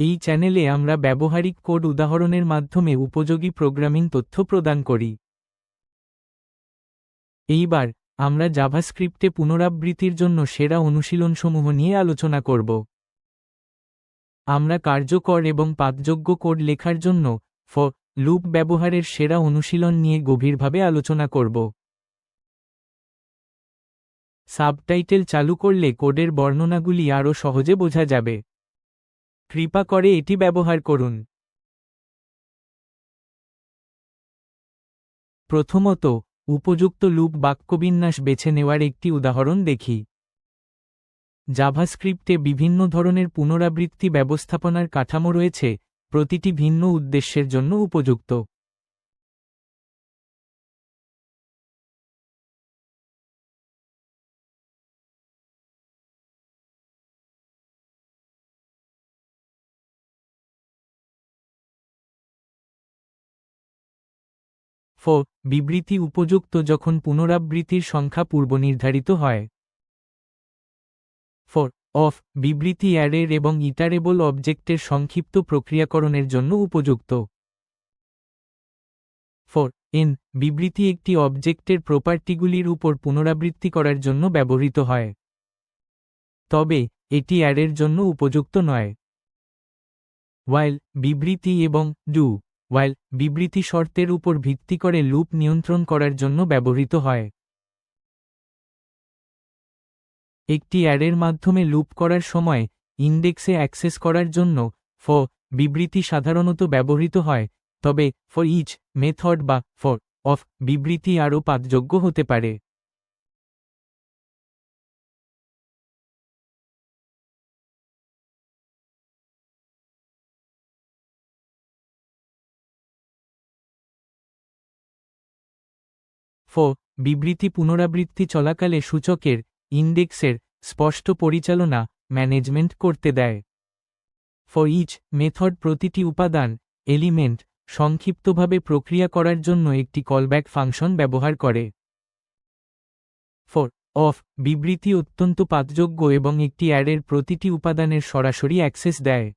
এই চ্যানেলে আমরা ব্যবহারিক কোড উদাহরণের মাধ্যমে উপযোগী প্রোগ্রামিং তথ্য প্রদান করি। এইবার, আমরা জাভাস্ক্রিপ্টে পুনরাবৃত্তির জন্য সেরা অনুশীলনসমূহ নিয়ে আলোচনা করব। আমরা কার্যকর এবং পাতযোগ্য কোড লেখার জন্য ফ, লুপ ব্যবহারের সেরা অনুশীলন নিয়ে গভীরভাবে আলোচনা করব। সাবটাইটেল চালু করলে কোডের বর্ণনাগুলি আরও সহজে বোঝা যাবে। কৃপা করে এটি ব্যবহার করুন। প্রথমত, উপযুক্ত লুপ বাক্যবিন্যাস বেছে নেওয়ার একটি উদাহরণ দেখি। জাভাস্ক্রিপ্টে বিভিন্ন ধরনের পুনরাবৃত্তি ব্যবস্থাপনার কাঠামো রয়েছে, প্রতিটি ভিন্ন উদ্দেশ্যের জন্য উপযুক্ত। ফ, বিবৃতি উপযুক্ত যখন পুনরাবৃত্তির সংখ্যা পূর্বনির্ধারিত হয়। ফর অফ, বিবৃতি অ্যারের এবং ইটারেবল অবজেক্টের সংক্ষিপ্ত প্রক্রিয়াকরণের জন্য উপযুক্ত। ফর এন, বিবৃতি একটি অবজেক্টের প্রপার্টিগুলির উপর পুনরাবৃত্তি করার জন্য ব্যবহৃত হয়। তবে, এটি অ্যারের জন্য উপযুক্ত নয়। ওয়াইল, বিবৃতি এবং ডু। ওয়াইল বিবৃতি শর্তের উপর ভিত্তি করে লুপ নিয়ন্ত্রণ করার জন্য ব্যবহৃত হয়। একটি অ্যাডের মাধ্যমে লুপ করার সময় ইন্ডেক্সে অ্যাক্সেস করার জন্য ফ বিবৃতি সাধারণত ব্যবহৃত হয়, তবে ফর ইচ মেথড বা ফর অফ বিবৃতি আরও পাতযোগ্য হতে পারে। ফ, বিবৃতি পুনরাবৃত্তি চলাকালে সূচকের ইন্ডেক্সের স্পষ্ট পরিচালনা ম্যানেজমেন্ট করতে দেয়। ফর ইচ মেথড প্রতিটি উপাদান, এলিমেন্ট সংক্ষিপ্তভাবে প্রক্রিয়া করার জন্য একটি কলব্যাক ফাংশন ব্যবহার করে। ফর অফ বিবৃতি অত্যন্ত পাতযোগ্য এবং একটি অ্যাডের প্রতিটি উপাদানের সরাসরি অ্যাক্সেস দেয়।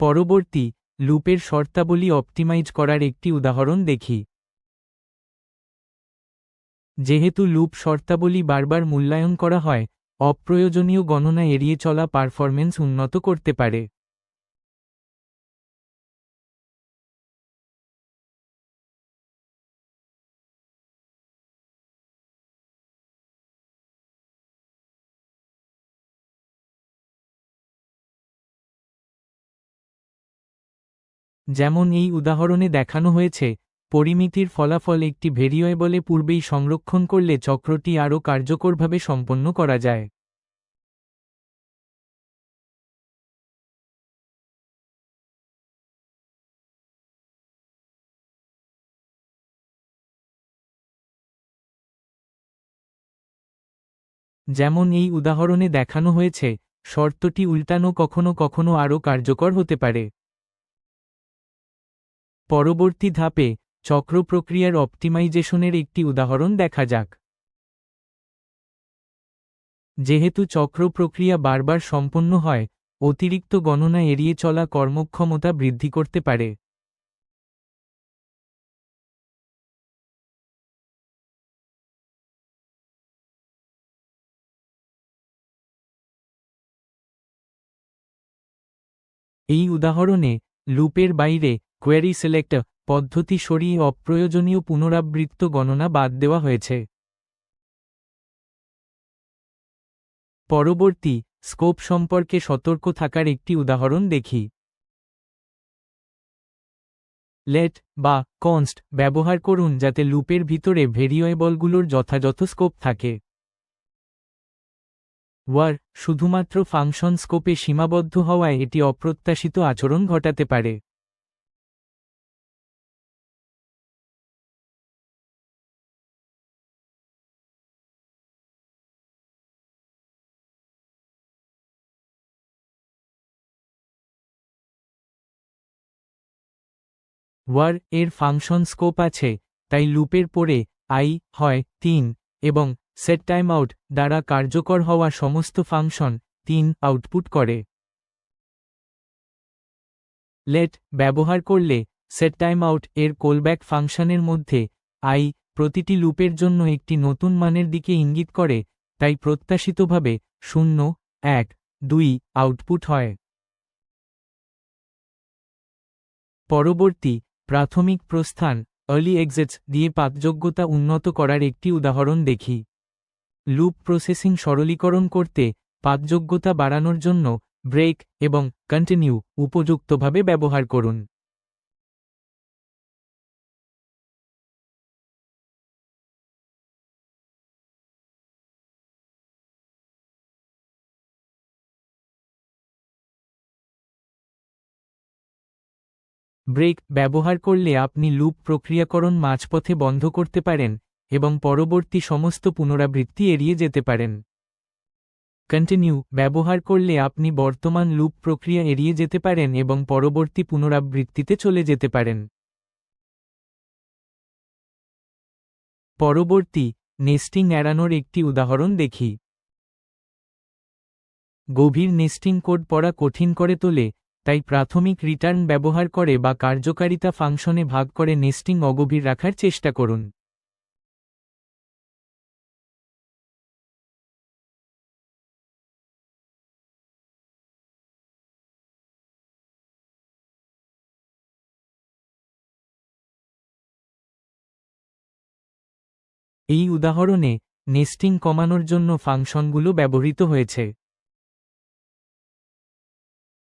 পরবর্তী লুপের শর্তাবলী অপটিমাইজ করার একটি উদাহরণ দেখি। যেহেতু লুপ শর্তাবলী বারবার মূল্যায়ন করা হয়, অপ্রয়োজনীয় গণনা এড়িয়ে চলা পারফরমেন্স উন্নত করতে পারে। যেমন এই উদাহরণে দেখানো হয়েছে, পরিমিতির ফলাফল একটি ভেরিয়েবলে পূর্বেই সংরক্ষণ করলে চক্রটি আরও কার্যকরভাবে সম্পন্ন করা যায়। যেমন এই উদাহরণে দেখানো হয়েছে, শর্তটি উল্টানো কখনো কখনো আরও কার্যকর হতে পারে। পরবর্তী ধাপে চক্র প্রক্রিয়ার অপটিমাইজেশনের একটি উদাহরণ দেখা যাক। যেহেতু চক্র প্রক্রিয়া বারবার সম্পন্ন হয়, অতিরিক্ত গণনা এড়িয়ে চলা কর্মক্ষমতা বৃদ্ধি করতে পারে। এই উদাহরণে লুপের বাইরে কোয়েরি সিলেক্ট পদ্ধতি সরিয়ে অপ্রয়োজনীয় পুনরাবৃত্ত গণনা বাদ দেওয়া হয়েছে। পরবর্তী, স্কোপ সম্পর্কে সতর্ক থাকার একটি উদাহরণ দেখি। লেট বা কনস্ট ব্যবহার করুন যাতে লুপের ভিতরে ভেরিয়েবলগুলোর যথাযথ স্কোপ থাকে। ওয়ার শুধুমাত্র ফাংশন স্কোপে সীমাবদ্ধ হওয়ায় এটি অপ্রত্যাশিত আচরণ ঘটাতে পারে। ওয়ার এর ফাংশন স্কোপ আছে, তাই লুপের পরে আই হয় তিন এবং সেট টাইম আউট দ্বারা কার্যকর হওয়া সমস্ত ফাংশন তিন আউটপুট করে। লেট ব্যবহার করলে সেট টাইম আউট এর কোলব্যাক ফাংশনের মধ্যে আই প্রতিটি লুপের জন্য একটি নতুন মানের দিকে ইঙ্গিত করে, তাই প্রত্যাশিতভাবে শূন্য, এক, দুই আউটপুট হয়। পরবর্তী প্রাথমিক প্রস্থান আর্লি এক্সিটস দিয়ে পাতযোগ্যতা উন্নত করার একটি উদাহরণ দেখি। লুপ প্রসেসিং সরলীকরণ করতে পাতযোগ্যতা বাড়ানোর জন্য ব্রেক এবং কন্টিনিউ উপযুক্তভাবে ব্যবহার করুন। ব্রেক ব্যবহার করলে আপনি লুপ প্রক্রিয়াকরণ মাঝপথে বন্ধ করতে পারেন এবং পরবর্তী সমস্ত পুনরাবৃত্তি এড়িয়ে যেতে পারেন। কন্টিনিউ ব্যবহার করলে আপনি বর্তমান লুপ প্রক্রিয়া এড়িয়ে যেতে পারেন এবং পরবর্তী পুনরাবৃত্তিতে চলে যেতে পারেন। পরবর্তী নেস্টিং এড়ানোর একটি উদাহরণ দেখি। গভীর নেস্টিং কোড পড়া কঠিন করে তোলে তাই প্রাথমিক রিটার্ন ব্যবহার করে বা কার্যকারিতা ফাংশনে ভাগ করে নেস্টিং অগভীর রাখার চেষ্টা করুন। এই উদাহরণে, নেস্টিং কমানোর জন্য ফাংশনগুলো ব্যবহৃত হয়েছে।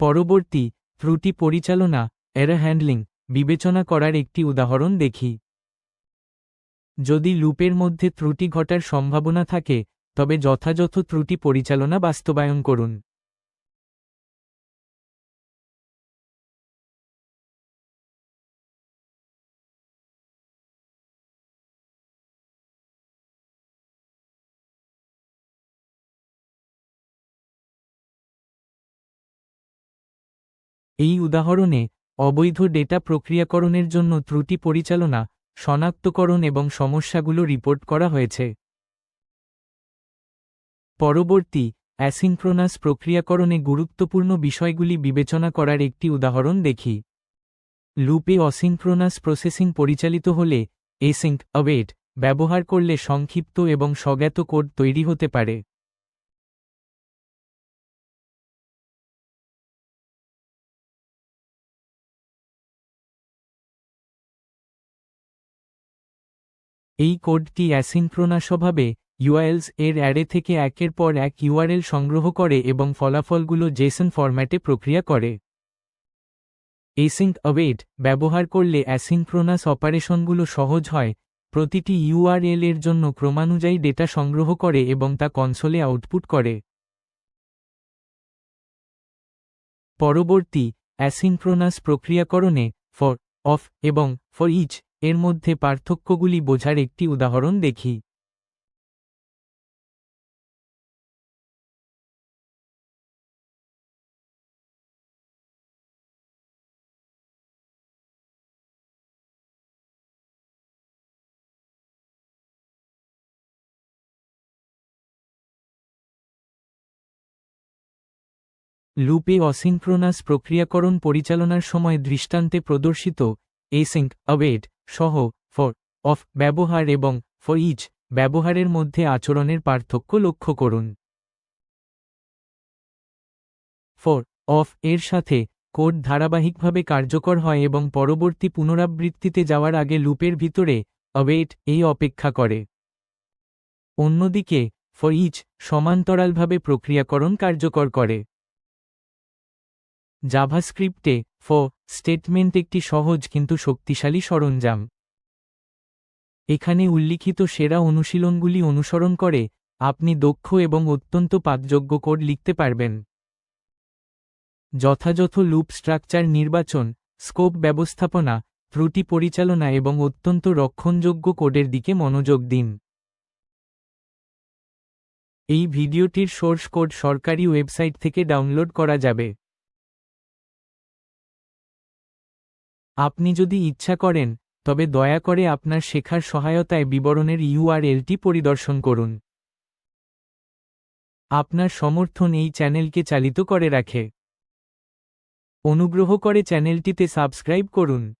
পরবর্তী ত্রুটি পরিচালনা এরা হ্যান্ডলিং বিবেচনা করার একটি উদাহরণ দেখি। যদি লুপের মধ্যে ত্রুটি ঘটার সম্ভাবনা থাকে, তবে যথাযথ ত্রুটি পরিচালনা বাস্তবায়ন করুন। এই উদাহরণে, অবৈধ ডেটা প্রক্রিয়াকরণের জন্য ত্রুটি পরিচালনা, শনাক্তকরণ এবং সমস্যাগুলো রিপোর্ট করা হয়েছে। পরবর্তী, অ্যাসিনক্রোনাস প্রক্রিয়াকরণে গুরুত্বপূর্ণ বিষয়গুলি বিবেচনা করার একটি উদাহরণ দেখি। লুপে অসিনক্রোনাস প্রসেসিং পরিচালিত হলে এসিঙ্ক অওয়েট ব্যবহার করলে সংক্ষিপ্ত এবং স্বজ্ঞাত কোড তৈরি হতে পারে। এই কোডটি অ্যাসিনক্রোনাসভাবে ইউআরএলস এর অ্যারে থেকে একের পর এক ইউআরএল সংগ্রহ করে এবং ফলাফলগুলো জেসন ফরম্যাটে প্রক্রিয়া করে। এসিঙ্ক অওয়েট ব্যবহার করলে অ্যাসিনক্রোনাস অপারেশনগুলো সহজ হয়, প্রতিটি ইউআরএল এর জন্য ক্রমানুযায়ী ডেটা সংগ্রহ করে এবং তা কনসোলে আউটপুট করে। পরবর্তী অ্যাসিনক্রোনাস প্রক্রিয়াকরণে ফর অফ এবং ফর ইচ এর মধ্যে পার্থক্যগুলি বোঝার একটি উদাহরণ দেখি। লুপে অসিনক্রোনাস প্রক্রিয়াকরণ পরিচালনার সময় দৃষ্টান্তে প্রদর্শিত এসিঙ্ক অওয়েট সহ ফর অফ ব্যবহার এবং ফর ইচ ব্যবহারের মধ্যে আচরণের পার্থক্য লক্ষ্য করুন। ফর অফ এর সাথে কোড ধারাবাহিকভাবে কার্যকর হয় এবং পরবর্তী পুনরাবৃত্তিতে যাওয়ার আগে লুপের ভিতরে অওয়েট এই অপেক্ষা করে। অন্যদিকে ফর ইচ সমান্তরালভাবে প্রক্রিয়াকরণ কার্যকর করে। জাভাস্ক্রিপ্টে ফ, স্টেটমেন্ট একটি সহজ কিন্তু শক্তিশালী সরঞ্জাম। এখানে উল্লিখিত সেরা অনুশীলনগুলি অনুসরণ করে আপনি দক্ষ এবং অত্যন্ত পাতযোগ্য কোড লিখতে পারবেন। যথাযথ লুপ স্ট্রাকচার নির্বাচন, স্কোপ ব্যবস্থাপনা, ত্রুটি পরিচালনা এবং অত্যন্ত রক্ষণযোগ্য কোডের দিকে মনোযোগ দিন। এই ভিডিওটির সোর্স কোড সরকারি ওয়েবসাইট থেকে ডাউনলোড করা যাবে। আপনি যদি ইচ্ছা করেন, তবে দয়া করে আপনার শেখার সহায়তায় বিবরণের ইউআরএলটি পরিদর্শন করুন। আপনার সমর্থন এই চ্যানেলকে চালিত করে রাখে। অনুগ্রহ করে চ্যানেলটিতে সাবস্ক্রাইব করুন।